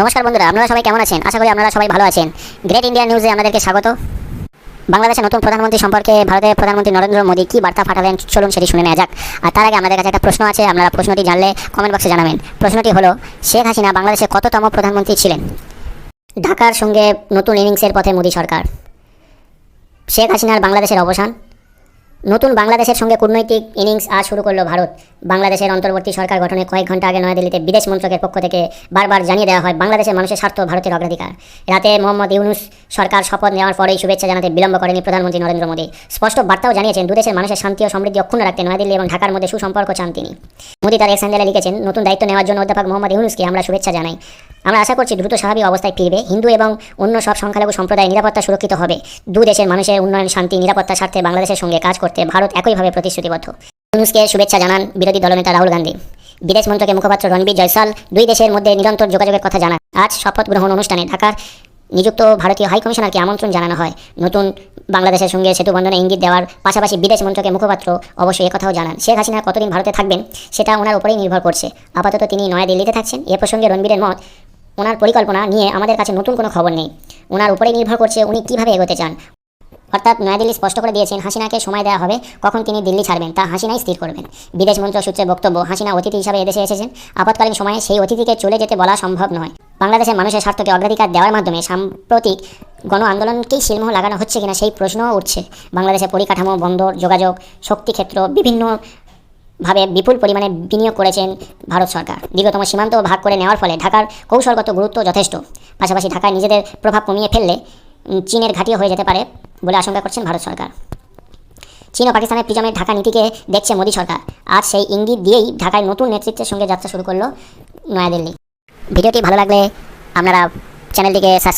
নমস্কার বন্ধুরা, আপনারা সবাই কেমন আছেন? আশা করি আপনারা সবাই ভালো আছেন। গ্রেট ইন্ডিয়া নিউজে আপনাদেরকে স্বাগত। বাংলাদেশের নতুন প্রধানমন্ত্রী সম্পর্কে ভারতের প্রধানমন্ত্রী নরেন্দ্র মোদী কি বার্তা পাঠালেন? চলুন সেটি শুনে নেওয়া যাক। আর তার আগে আমাদের কাছে একটা প্রশ্ন আছে, আপনারা প্রশ্নটি জানলে কমেন্ট বক্সে জানাবেন। প্রশ্নটি হলো, শেখ হাসিনা বাংলাদেশের কততম প্রধানমন্ত্রী ছিলেন? ঢাকার সঙ্গে নতুন ইনিংসের পথে মোদী সরকার। শেখ হাসিনার বাংলাদেশের অবসান নতুন বাংলাদেশের সঙ্গে কূটনৈতিক ইনিংস আজ শুরু করল ভারত। বাংলাদেশের অন্তর্বর্তী সরকার গঠনে কয়েক ঘণ্টা আগে নয়াদিল্লিতে বিদেশ মন্ত্রকের পক্ষ থেকে বারবার জানিয়ে দেওয়া হয় বাংলাদেশের মানুষের স্বার্থ ভারতের অগ্রাধিকার। রাতে মোহাম্মদ ইউনুস সরকার শপথ নেওয়ার পরেই শুভেচ্ছা জানাতে বিলম্ব করেনি প্রধানমন্ত্রী নরেন্দ্র মোদী। স্পষ্ট বার্তাও জানিয়েছেন, দুদেশের মানুষের শান্তি ও সমৃদ্ধি অক্ষুণ্ণ রাখতে নয়াদিল্লি এবং ঢাকার মধ্যে সুসম্পর্ক চান তিনি। মোদী তার এক স্যান্ডেলে লিখেছেন, নতুন দায়িত্ব নেওয়ার জন্য অধ্যাপক মোহাম্মদ ইউনুসকে আমরা শুভেচ্ছা জানাই। আমরা আশা করছি দ্রুত স্বাভাবিক অবস্থায় ফিরবে। হিন্দু এবং অন্য সব সংখ্যালঘু সম্প্রদায় নিরাপত্তা সুরক্ষিত হবে। দু দেশের মানুষের উন্নয়ন, শান্তি নিরাপত্তার স্বার্থে বাংলাদেশের সঙ্গে কাজ করতে ভারত একইভাবে প্রতিশ্রুতিবদ্ধ। ইউনুসকে শুভেচ্ছা জানান বিরোধী দলনেতা রাহুল গান্ধী। বিদেশ মন্ত্রকের মুখপাত্র রণবীর জয়সাল দুই দেশের মধ্যে নিরন্তর যোগাযোগের কথা জানান। আজ শপথ গ্রহণ অনুষ্ঠানে ঢাকার নিযুক্ত ভারতীয় হাই কমিশনারকে আমন্ত্রণ জানানো হয়। নতুন বাংলাদেশের সঙ্গে সেতু বন্ধনে ইঙ্গিত দেওয়ার পাশাপাশি বিদেশ মন্ত্রকের মুখপাত্র অবশ্যই একথাও জানান। শেখ হাসিনা কতদিন ভারতে থাকবেন, সেটা ওনার উপরেই নির্ভর করছে। আপাতত তিনি নয়াদিল্লিতে থাকছেন। এ প্রসঙ্গে রণবীরের মত ওনার পরিকল্পনা নিয়ে আমাদের কাছে নতুন কোনো খবর নেই। ওনার উপরেই নির্ভর করছে উনি কীভাবে এগোতে চান। অর্থাৎ নয়াদিল্লি স্পষ্ট করে দিয়েছেন, হাসিনাকে সময় দেওয়া হবে কখন তিনি দিল্লি ছাড়বেন, তা হাসিনাই স্থির করবেন। বিদেশ মন্ত্রক সূত্রে বক্তব্য, হাসিনা অতিথি হিসাবে এদেশে এসেছেন। আপাতকালীন সময়ে সেই অতিথিকে চলে যেতে বলা সম্ভব নয়। বাংলাদেশের মানুষের স্বার্থকে অগ্রাধিকার দেওয়ার মাধ্যমে সাম্প্রতিক গণ আন্দোলনকেই শিলমোহ লাগানো হচ্ছে কিনা সেই প্রশ্নও উঠছে। বাংলাদেশের পরিকাঠামো, বন্দর, যোগাযোগ শক্তি ক্ষেত্র বিভিন্ন ভাবে বিপুল পরিমাণে বিনিয়োগ করেছেন ভারত সরকার। দীর্ঘতম সীমান্ত ভাগ করে নেওয়ার ফলে ঢাকার কৌশলগত গুরুত্ব যথেষ্ট। পাশাপাশি ঢাকায় নিজেদের প্রভাব কমিয়ে ফেললে চীনের ঘাঁটিও হয়ে যেতে পারে বলে আশঙ্কা করছেন ভারত সরকার। চীন ও পাকিস্তানের প্রিজমের ঢাকা নীতিকে দেখছে মোদী সরকার। আজ সেই ইঙ্গিত দিয়েই ঢাকায় নতুন নেতৃত্বের সঙ্গে যাত্রা শুরু করল নয়াদিল্লি। ভিডিওটি ভালো লাগলে আপনারা চ্যানেলটিকে সাবস্ক্রাইব